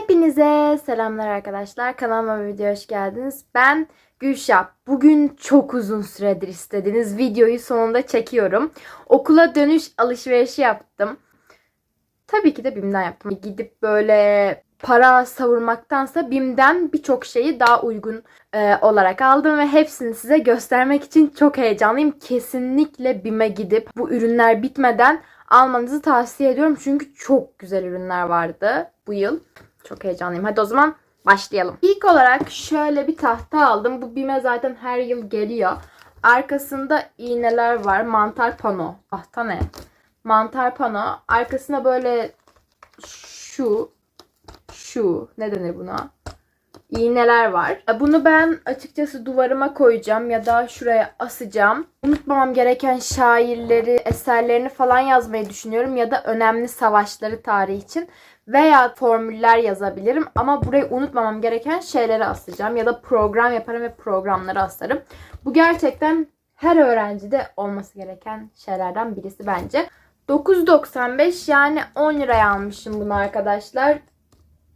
Hepinize selamlar arkadaşlar. Kanalıma videoya hoş geldiniz. Ben Gülşah. Bugün çok uzun süredir istediğiniz videoyu sonunda çekiyorum. Okula dönüş alışverişi yaptım. Tabii ki de BİM'den yaptım. Gidip böyle para savurmaktansa BİM'den birçok şeyi daha uygun e, olarak aldım ve hepsini size göstermek için çok heyecanlıyım. Kesinlikle BİM'e gidip bu ürünler bitmeden almanızı tavsiye ediyorum. Çünkü çok güzel ürünler vardı bu yıl. Çok heyecanlıyım. Hadi o zaman başlayalım. İlk olarak şöyle bir tahta aldım. Bu BİM'e zaten her yıl geliyor. Arkasında iğneler var. Mantar pano. Tahta ne? Mantar pano. Arkasına böyle şu şu ne denir buna? İğneler var. Bunu ben açıkçası duvarıma koyacağım ya da şuraya asacağım. Unutmamam gereken şairleri, eserlerini falan yazmayı düşünüyorum ya da önemli savaşları tarih için veya formüller yazabilirim ama burayı unutmamam gereken şeyleri asacağım ya da program yaparım ve programları asarım. Bu gerçekten her öğrencide olması gereken şeylerden birisi bence. 9.95 yani 10 liraya almışım bunu arkadaşlar.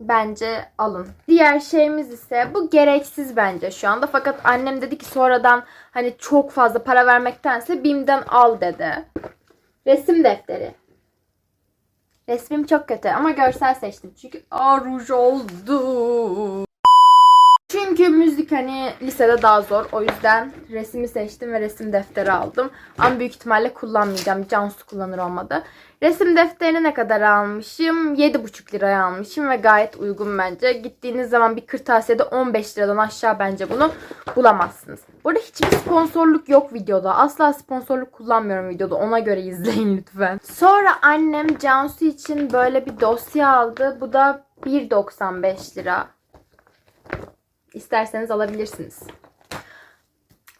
Bence alın. Diğer şeyimiz ise bu gereksiz bence şu anda. Fakat annem dedi ki sonradan hani çok fazla para vermektense BİM'den al dedi. Resim defteri. Resmim çok kötü ama görsel seçtim. Çünkü aa ruj oldu. Çünkü müzik hani lisede daha zor. O yüzden resmi seçtim ve resim defteri aldım. Ama büyük ihtimalle kullanmayacağım. Cansu kullanır olmadı. Resim defterini ne kadar almışım? 7,5 liraya almışım ve gayet uygun bence. Gittiğiniz zaman bir kırtasiyede 15 liradan aşağı bence bunu bulamazsınız. Burada hiçbir sponsorluk yok videoda. Asla sponsorluk kullanmıyorum videoda. Ona göre izleyin lütfen. Sonra annem Cansu için böyle bir dosya aldı. Bu da 1.95 lira. İsterseniz alabilirsiniz.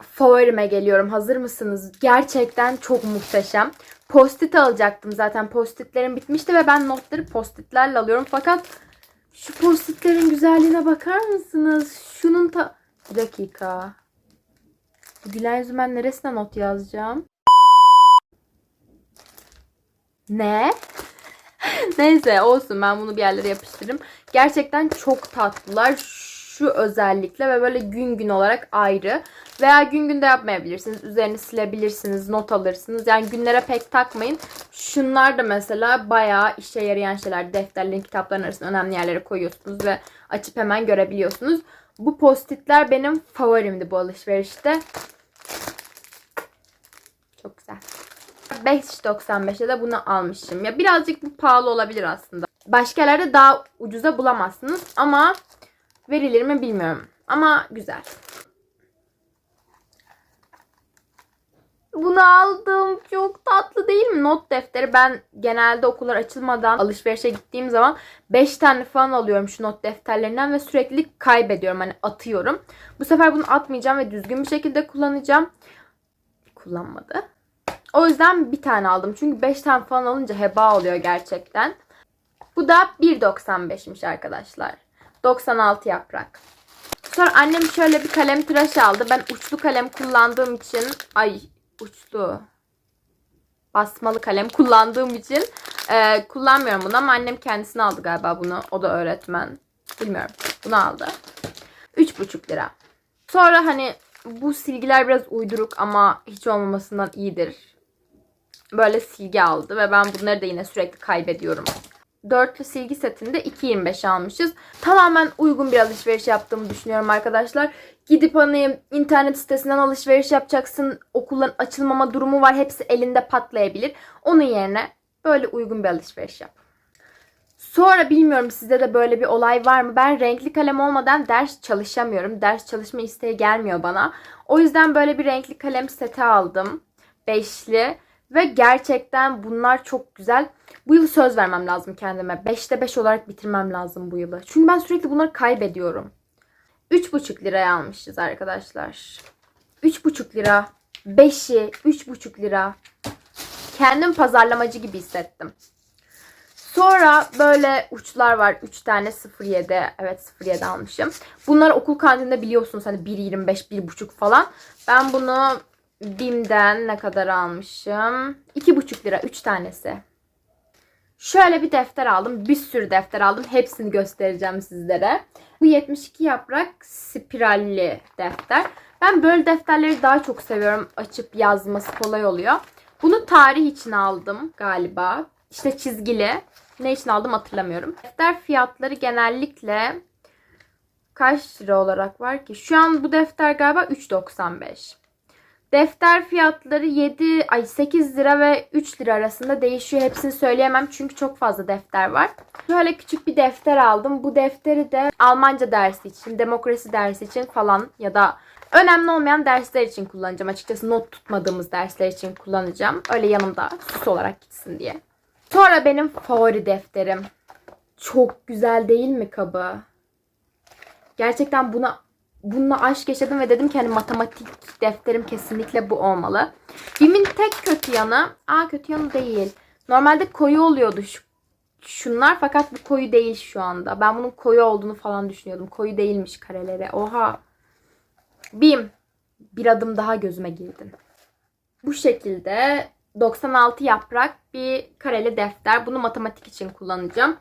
Favorime geliyorum. Hazır mısınız? Gerçekten çok muhteşem. Post-it alacaktım zaten. Post-itlerim bitmişti ve ben notları post-itlerle alıyorum. Fakat şu post-itlerin güzelliğine bakar mısınız? Şunun ta... Bir dakika. Gülen yüzümen neresine not yazacağım? Ne? Neyse olsun ben bunu bir yerlere yapıştırırım. Gerçekten çok tatlılar. Şu özellikle ve böyle gün gün olarak ayrı. Veya gün gün de yapmayabilirsiniz. Üzerini silebilirsiniz, not alırsınız. Yani günlere pek takmayın. Şunlar da mesela bayağı işe yarayan şeyler. Defterlerin, kitapların arasında önemli yerlere koyuyorsunuz ve açıp hemen görebiliyorsunuz. Bu postitler benim favorimdi bu alışverişte. Çok güzel. 5.95'e de bunu almışım. Ya birazcık bu pahalı olabilir aslında. Başka yerlerde daha ucuza bulamazsınız ama verilir mi bilmiyorum. Ama güzel. Bunu aldım. Çok tatlı değil mi? Not defteri. Ben genelde okullar açılmadan alışverişe gittiğim zaman 5 tane falan alıyorum şu not defterlerinden ve sürekli kaybediyorum. Hani atıyorum. Bu sefer bunu atmayacağım ve düzgün bir şekilde kullanacağım. Kullanmadı. O yüzden bir tane aldım. Çünkü 5 tane falan alınca heba oluyor gerçekten. Bu da 1.95'miş arkadaşlar. 96 yaprak. Sonra annem şöyle bir kalem tıraş aldı. Ben uçlu kalem kullandığım için ay uçlu basmalı kalem kullandığım için e, kullanmıyorum bunu ama annem kendisini aldı galiba bunu. O da öğretmen. Bilmiyorum. Bunu aldı. 3,5 lira. Sonra hani bu silgiler biraz uyduruk ama hiç olmamasından iyidir. Böyle silgi aldı ve ben bunları da yine sürekli kaybediyorum. Dörtlü silgi setinde 2.25 almışız. Tamamen uygun bir alışveriş yaptığımı düşünüyorum arkadaşlar. Gidip hani internet sitesinden alışveriş yapacaksın. Okulların açılmama durumu var. Hepsi elinde patlayabilir. Onun yerine böyle uygun bir alışveriş yap. Sonra bilmiyorum sizde de böyle bir olay var mı? Ben renkli kalem olmadan ders çalışamıyorum. Ders çalışma isteği gelmiyor bana. O yüzden böyle bir renkli kalem seti aldım. Beşli. Ve gerçekten bunlar çok güzel. Bu yıl söz vermem lazım kendime. 5'te 5 olarak bitirmem lazım bu yılı. Çünkü ben sürekli bunları kaybediyorum. 3,5 liraya almışız arkadaşlar. 3,5 lira. 5'i 3,5 lira. Kendim pazarlamacı gibi hissettim. Sonra böyle uçlar var. 3 tane 0.7. Evet 0.7 almışım. Bunlar okul kantinde biliyorsunuz hani 1.25 1.5 falan. Ben bunu BİM'den ne kadar almışım? 2,5 lira 3 tanesi. Şöyle bir defter aldım. Bir sürü defter aldım. Hepsini göstereceğim sizlere. Bu 72 yaprak spiralli defter. Ben böyle defterleri daha çok seviyorum. Açıp yazması kolay oluyor. Bunu tarih için aldım galiba. İşte çizgili. Ne için aldım hatırlamıyorum. Defter fiyatları genellikle kaç lira olarak var ki? Şu an bu defter galiba 3.95. Defter fiyatları 7 ay 8 lira ve 3 lira arasında değişiyor. Hepsini söyleyemem çünkü çok fazla defter var. Böyle küçük bir defter aldım. Bu defteri de Almanca dersi için, demokrasi dersi için falan ya da önemli olmayan dersler için kullanacağım. Açıkçası not tutmadığımız dersler için kullanacağım. Öyle yanımda süs olarak gitsin diye. Sonra benim favori defterim. Çok güzel değil mi kabı? Gerçekten buna bununla aşk yaşadım ve dedim ki hani matematik defterim kesinlikle bu olmalı. Bim'in tek kötü yanı, aa kötü yanı değil. Normalde koyu oluyordu şu, şunlar fakat bu koyu değil şu anda. Ben bunun koyu olduğunu falan düşünüyordum. Koyu değilmiş kareleri. Oha. Bim. Bir adım daha gözüme girdin. Bu şekilde 96 yaprak bir kareli defter. Bunu matematik için kullanacağım.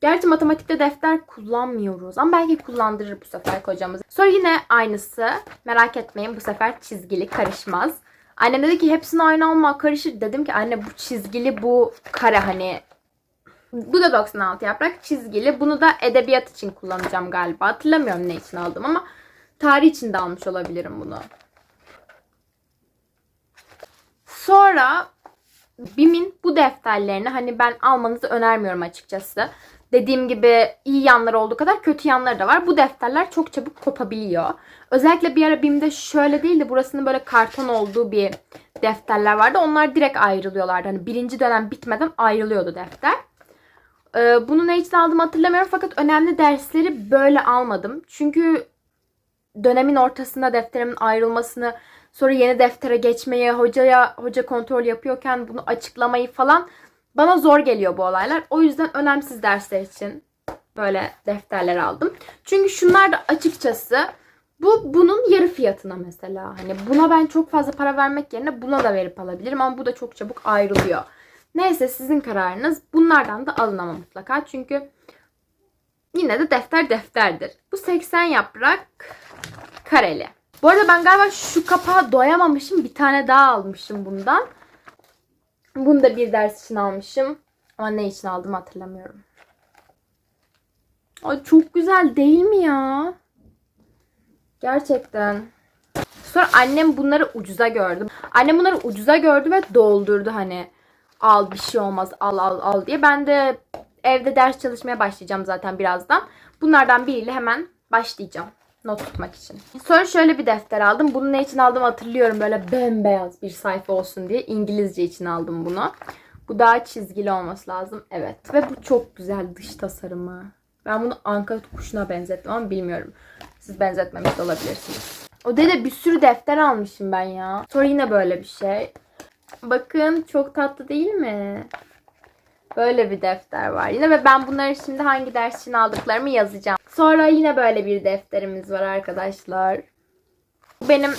Gerçi matematikte defter kullanmıyoruz ama belki kullandırır bu sefer kocamız. Sonra yine aynısı. Merak etmeyin bu sefer çizgili karışmaz. Annem dedi ki hepsini aynı alma karışır. Dedim ki anne bu çizgili bu kare hani. Bu da 96 yaprak çizgili. Bunu da edebiyat için kullanacağım galiba. Hatırlamıyorum ne için aldım ama tarih için de almış olabilirim bunu. Sonra BİM'in bu defterlerini hani ben almanızı önermiyorum açıkçası. Dediğim gibi iyi yanları olduğu kadar kötü yanları da var. Bu defterler çok çabuk kopabiliyor. Özellikle bir ara BİM'de şöyle değil de burasının böyle karton olduğu bir defterler vardı. Onlar direkt ayrılıyorlardı. Hani birinci dönem bitmeden ayrılıyordu defter. Ee, bunu ne için aldım hatırlamıyorum fakat önemli dersleri böyle almadım. Çünkü dönemin ortasında defterimin ayrılmasını sonra yeni deftere geçmeyi, hocaya hoca kontrol yapıyorken bunu açıklamayı falan bana zor geliyor bu olaylar. O yüzden önemsiz dersler için böyle defterler aldım. Çünkü şunlar da açıkçası bu bunun yarı fiyatına mesela. Hani buna ben çok fazla para vermek yerine buna da verip alabilirim ama bu da çok çabuk ayrılıyor. Neyse sizin kararınız. Bunlardan da alın ama mutlaka. Çünkü yine de defter defterdir. Bu 80 yaprak kareli. Bu arada ben galiba şu kapağa doyamamışım. Bir tane daha almışım bundan. Bunu da bir ders için almışım. Ama ne için aldım hatırlamıyorum. Ay çok güzel değil mi ya? Gerçekten. Sonra annem bunları ucuza gördü. Annem bunları ucuza gördü ve doldurdu hani. Al bir şey olmaz al al al diye. Ben de evde ders çalışmaya başlayacağım zaten birazdan. Bunlardan biriyle hemen başlayacağım. Not tutmak için. Sonra şöyle bir defter aldım. Bunu ne için aldım hatırlıyorum. Böyle bembeyaz bir sayfa olsun diye. İngilizce için aldım bunu. Bu daha çizgili olması lazım. Evet. Ve bu çok güzel dış tasarımı. Ben bunu Ankara kuşuna benzettim ama bilmiyorum. Siz benzetmemiş de olabilirsiniz. O dede bir sürü defter almışım ben ya. Sonra yine böyle bir şey. Bakın çok tatlı değil mi? Böyle bir defter var yine ve ben bunları şimdi hangi ders için aldıklarımı yazacağım. Sonra yine böyle bir defterimiz var arkadaşlar. Bu benim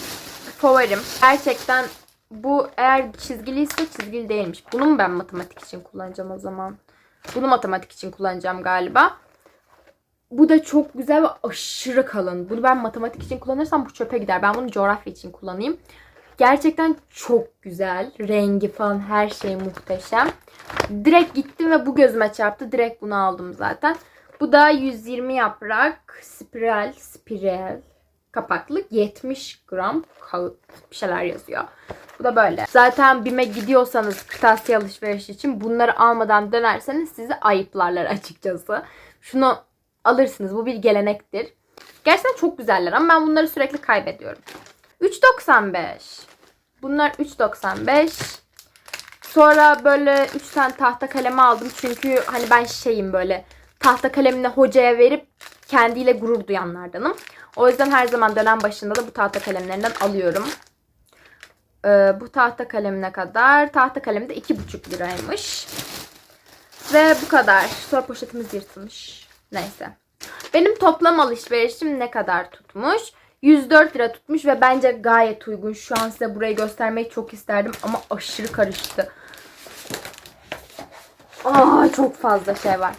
favorim. Gerçekten bu eğer çizgiliyse çizgili değilmiş. Bunu mu ben matematik için kullanacağım o zaman? Bunu matematik için kullanacağım galiba. Bu da çok güzel ve aşırı kalın. Bunu ben matematik için kullanırsam bu çöpe gider. Ben bunu coğrafya için kullanayım. Gerçekten çok güzel. Rengi falan her şey muhteşem. Direkt gittim ve bu gözüme çarptı. Direkt bunu aldım zaten. Bu da 120 yaprak spiral spiral kapaklı 70 gram kağıt bir şeyler yazıyor. Bu da böyle. Zaten BİM'e gidiyorsanız kırtasiye alışverişi için bunları almadan dönerseniz sizi ayıplarlar açıkçası. Şunu alırsınız. Bu bir gelenektir. Gerçekten çok güzeller ama ben bunları sürekli kaybediyorum. 3.95. Bunlar 3.95. Sonra böyle 3 tane tahta kalemi aldım. Çünkü hani ben şeyim böyle tahta kalemini hocaya verip kendiyle gurur duyanlardanım. O yüzden her zaman dönem başında da bu tahta kalemlerinden alıyorum. Ee, bu tahta kalemine kadar. Tahta kalemi de 2,5 liraymış. Ve bu kadar. Sonra poşetimiz yırtılmış. Neyse. Benim toplam alışverişim ne kadar tutmuş? 104 lira tutmuş ve bence gayet uygun. Şu an size burayı göstermeyi çok isterdim ama aşırı karıştı. Aa çok fazla şey var.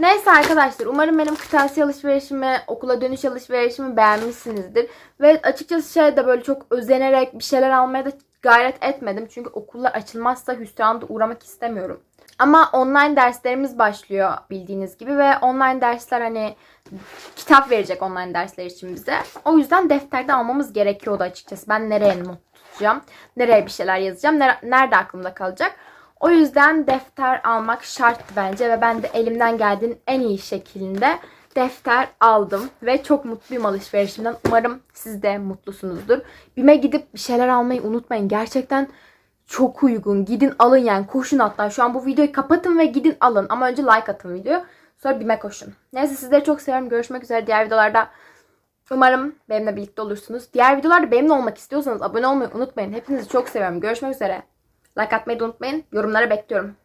Neyse arkadaşlar umarım benim kırtasiye alışverişimi, okula dönüş alışverişimi beğenmişsinizdir. Ve açıkçası şey de böyle çok özenerek bir şeyler almaya da gayret etmedim. Çünkü okullar açılmazsa hüsrana da uğramak istemiyorum. Ama online derslerimiz başlıyor bildiğiniz gibi ve online dersler hani kitap verecek online dersler için bize. O yüzden defterde almamız gerekiyordu açıkçası. Ben nereye not tutacağım, nereye bir şeyler yazacağım, nere- nerede aklımda kalacak. O yüzden defter almak şarttı bence ve ben de elimden geldiğin en iyi şekilde defter aldım ve çok mutluyum alışverişimden. Umarım siz de mutlusunuzdur. BİM'e gidip bir şeyler almayı unutmayın. Gerçekten çok uygun. Gidin alın yani koşun hatta. Şu an bu videoyu kapatın ve gidin alın. Ama önce like atın videoya. Sonra BİM'e koşun. Neyse sizleri çok seviyorum. Görüşmek üzere diğer videolarda. Umarım benimle birlikte olursunuz. Diğer videolarda benimle olmak istiyorsanız abone olmayı unutmayın. Hepinizi çok seviyorum. Görüşmek üzere. Like atmayı unutmayın. Yorumlara bekliyorum.